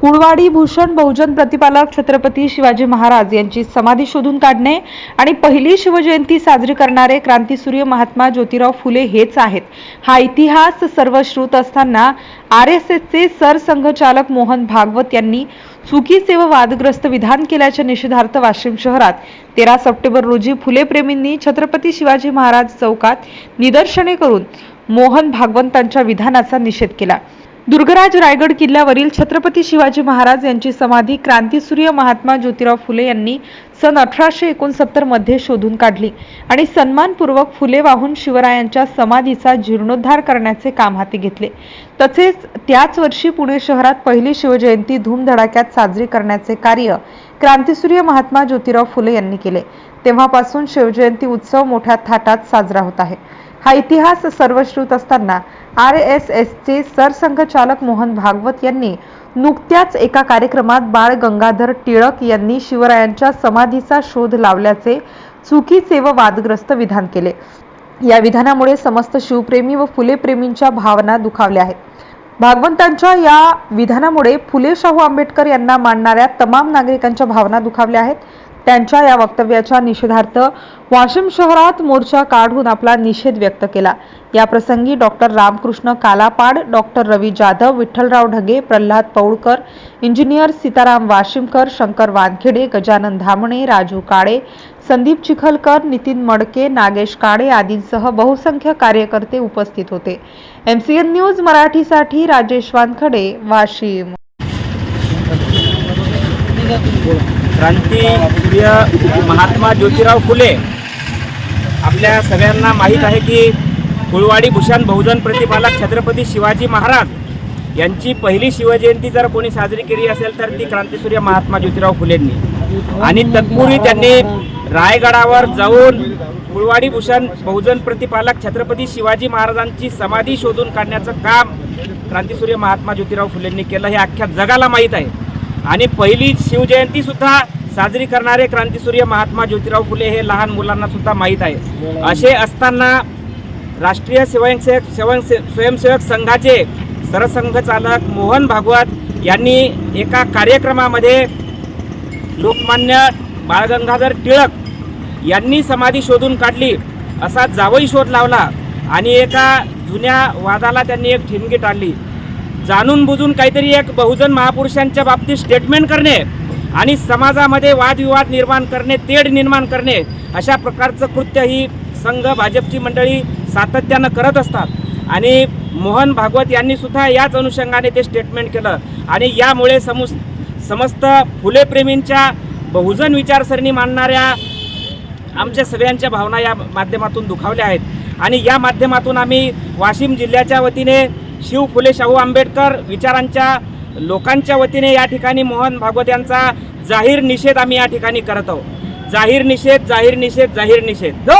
कुळवाडी भूषण बहुजन प्रतिपालक छत्रपती शिवाजी महाराज यांची समाधी शोधून काढणे आणि पहिली शिवजयंती साजरी करणारे क्रांतीसूर्य महात्मा ज्योतिराव फुले हेच आहेत. हा इतिहास सर्वश्रुत असताना आर एस एसचे सरसंघचालक मोहन भागवत यांनी चुकीचे व वादग्रस्त विधान केल्याच्या निषेधार्थ वाशिम शहरात तेरा सप्टेंबर रोजी फुलेप्रेमींनी छत्रपती शिवाजी महाराज चौकात निदर्शने करून मोहन भागवंतांच्या विधानाचा निषेध केला. दुर्गराज रायगड किल्ल्यावरील छत्रपती शिवाजी महाराज यांची समाधी क्रांतीसूर्य महात्मा ज्योतिराव फुले यांनी सन अठराशे एकोणसत्तरमध्ये शोधून काढली आणि सन्मानपूर्वक फुले वाहून शिवरायांच्या समाधीचा जीर्णोद्धार करण्याचे काम हाती घेतले. तसेच त्याच वर्षी पुणे शहरात पहिली शिवजयंती धूमधडाक्यात साजरी करण्याचे कार्य क्रांतीसूर्य महात्मा ज्योतिराव फुले यांनी केले. तेव्हापासून शिवजयंती उत्सव मोठ्या थाटात साजरा होत आहे. हा इतिहास सर्वश्रुत असताना आर एस एसचे सरसंघचालक मोहन भागवत यांनी नुकत्याच एका कार्यक्रमात बाळ गंगाधर टिळक यांनी शिवरायांच्या समाधीचा शोध लावल्याचे चुकीचे व वादग्रस्त विधान केले. या विधानामुळे समस्त शिवप्रेमी व फुलेप्रेमींच्या भावना दुखावल्या आहेत. भागवंतांच्या या विधानामुळे फुले शाहू आंबेडकर यांना मानणाऱ्या तमाम नागरिकांच्या भावना दुखावल्या आहेत. त्यांच्या या वक्तव्याच्या निषेधार्थ वाशिम शहरात मोर्चा काढून आपला निषेध व्यक्त केला. या प्रसंगी doctor Ramkrishna Kalapad doctor Ravi Jadhav Vitthalrao Dhage Pralhad Paulkar engineer Sitaram Washimkar Shankar Wankhede Gajanan Dhamane Raju Kale Sandeep Chikhalkar Nitin Madke Nagesh Kale आदींसह बहुसंख्य कार्यकर्ते उपस्थित होते. एमसीएन न्यूज मराठीसाठी राजेश वानखडे वाशिम. क्रांती सूर्य महात्मा ज्योतिराव फुले. आपल्या सगळ्यांना माहीत आहे की कुळवाडी भूषण बहुजन प्रतिपालक छत्रपती शिवाजी महाराज यांची पहिली शिवजयंती जर कोणी साजरी केली असेल तर ती क्रांतीसूर्य महात्मा ज्योतिराव फुलेंनी. आणि तत्पूर्वी त्यांनी रायगडावर जाऊन कुळवाडी भूषण बहुजन प्रतिपालक छत्रपती शिवाजी महाराजांची समाधी शोधून काढण्याचं काम क्रांतीसूर्य महात्मा ज्योतिराव फुलेंनी केलं. हे अख्ख्या जगाला माहीत आहे. आणि पहिली शिवजयंती सुद्धा साजरी करणारे क्रांतीसूर्य महात्मा ज्योतिराव फुले हे लहान मुलांना सुद्धा माहीत आहे. असे असताना राष्ट्रीय स्वयंसेवक स्वयं स्वयंसेवक संघाचे सरसंघचालक मोहन भागवत यांनी एका कार्यक्रमामध्ये लोकमान्य बाळगंगाधर टिळक यांनी समाधी शोधून काढली असा जावई शोध लावला आणि एका जुन्या वादाला त्यांनी एक ठिणगी टाळली. जाणून बुजून काहीतरी एक बहुजन महापुरुषांच्या बाबतीत स्टेटमेंट करणे आणि समाजामध्ये वादविवाद निर्माण करणे तेढ निर्माण करणे अशा प्रकारचं कृत्य ही संघ भाजपची मंडळी सातत्यानं करत असतात. आणि मोहन भागवत यांनी सुद्धा याच अनुषंगाने ते स्टेटमेंट केलं. आणि यामुळे समु समस्त फुलेप्रेमींच्या बहुजन विचारसरणी मानणाऱ्या आमच्या सगळ्यांच्या भावना या माध्यमातून दुखावल्या आहेत. आणि या माध्यमातून आम्ही वाशिम जिल्ह्याच्या वतीने शिव फुले शाहू आंबेडकर विचारांच्या लोकांच्या वतीने या ठिकाणी मोहन भागवत यांचा जाहीर निषेध आम्ही या ठिकाणी करत आहोत. जाहीर निषेध जाहीर निषेध जाहीर निषेध.